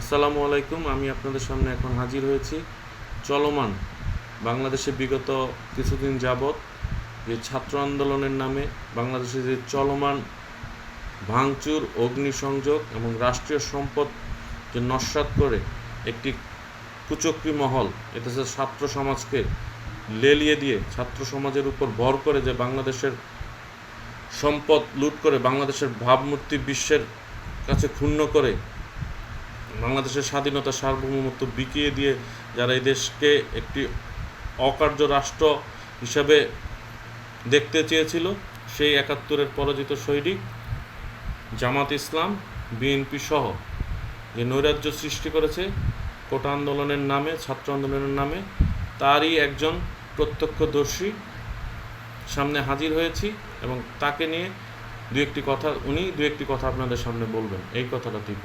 আসসালামু আলাইকুম, আমি আপনাদের সামনে এখন হাজির হয়েছি। চলমান, বাংলাদেশে বিগত কিছুদিন যাবৎ যে ছাত্র আন্দোলনের নামে বাংলাদেশে যে চলমান ভাঙচুর, অগ্নিসংযোগ এবং রাষ্ট্রীয় সম্পদ যে নস্বাত করে একটি কুচক্রী মহল, এটা হচ্ছে ছাত্র সমাজকে লেলিয়ে দিয়ে, ছাত্র সমাজের উপর ভর করে যে বাংলাদেশের সম্পদ লুট করে, বাংলাদেশের ভাবমূর্তি বিশ্বের কাছে ক্ষুণ্ণ করে বাংলাদেশের স্বাধীনতা সার্বভৌমত্ব বিকিয়ে দিয়ে যারা এই দেশকে একটি অকার্য রাষ্ট্র হিসাবে দেখতে চেয়েছিল, সেই একাত্তরের পরাজিত সৈনিক জামাত ইসলাম, বিএনপি সহ যে নৈরাজ্য সৃষ্টি করেছে, কোটা আন্দোলনের নামে, ছাত্র আন্দোলনের নামে, তারই একজন প্রত্যক্ষদর্শী সামনে হাজির হয়েছি এবং তাকে নিয়ে দু একটি কথা, উনি দু একটি কথা আপনাদের সামনে বলবেন। এই কথাটা তুই